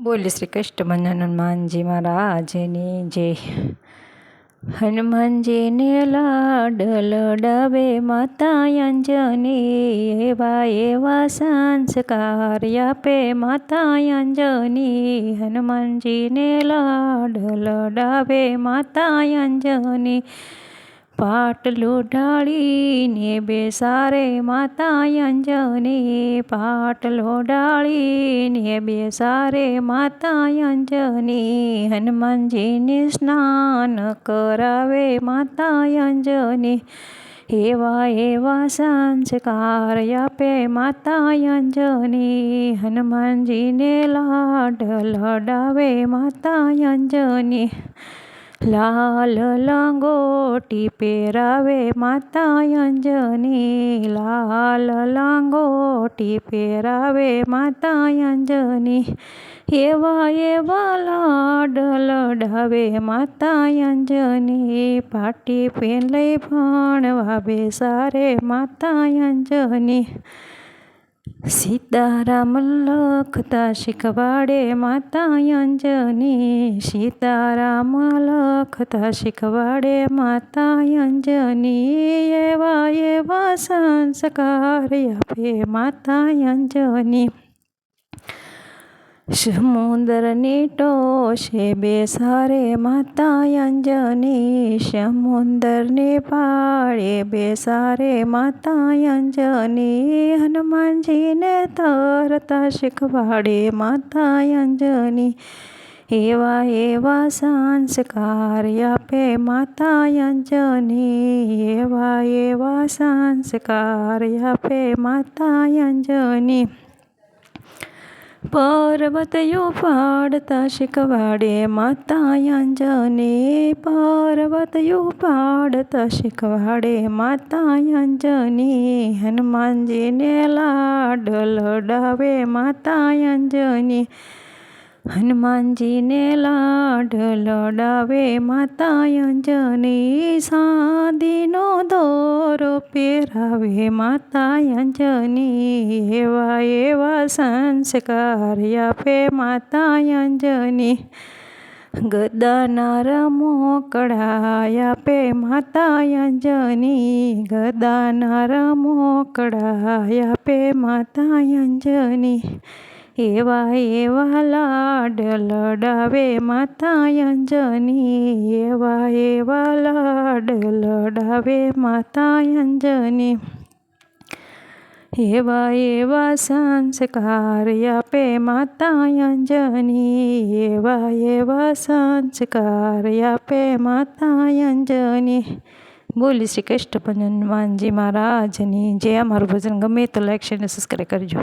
બોલે શ્રી કૃષ્ણ હનુમાનજી મહારાજની જય હનુમાનજીને લાડ લડાવે, માતા અંજની એવા એવા સંસ્કાર આપે, માતા અંજની હનુમાનજીને લાડ લડાવે, માતા અંજની પાટલું ડાળીને બેસારે માતા અંજની. પાટલો ડાળીને બેસારે માતા અંજની. હનુમાનજીને સ્નાન કરાવે માતા અંજની. એવા એવા સંસ્કાર આપે માતા અંજની. હનુમાનજીને લાડ લડાવે માતા અંજની. લાલ લંગોટી પહેરાવે માતા અંજની. લાલ લંગોટી પહેરાવે માતા અંજની. એવા એવા લાડ લડાવે માતા અંજની. પાટી પેન લઈ ભણવા બેસારે માતા અંજની. સીતારામ લખતા શીખવાડે માતા અંજની સીતારામ લખતા શીખવાડે માતા અંજની એવા એવા સંસ્કાર આપે માતા અંજની સમુદ્રની ટોશે બેસારે માતા અંજની સમુદ્રને પાળે બેસારે માતા અંજની હનુમાનજીને તરતા શીખવાડે માતા અંજની એવા એવા સંસ્કાર આપે માતા અંજની એવા એવા સંસ્કાર આપે માતા અંજની માતા અંજની પર્વતયો પાડતા શીખવાડે માતા અંજની હનુમાનજીને લાડ લડાવે માતા અંજની હનુમાનજીને લાડ લડાવે માતા અંજની સાદીનો દોરો પહેરાવે માતા અંજની એવા એવા સંસ્કાર આપે માતા અંજની ગદાના રમોકડા આપે માતા અંજની ગદાના રમોકડા આપે માતા અંજની એવા એવા લાડ લડાવે માતા અંજની. એવા એવા લાડ લડાવે માતા અંજની. એવા એવા સંસ્કાર આપે માતા અંજની. એવા એવા સંસ્કાર આપે માતા અંજની. બોલી શ્રી કૃષ્ણ હનુમાનજી મહારાજની. જે અમારું ભજન ગમે તો લાઈક શેર સબસ્ક્રાઈબ કરજો.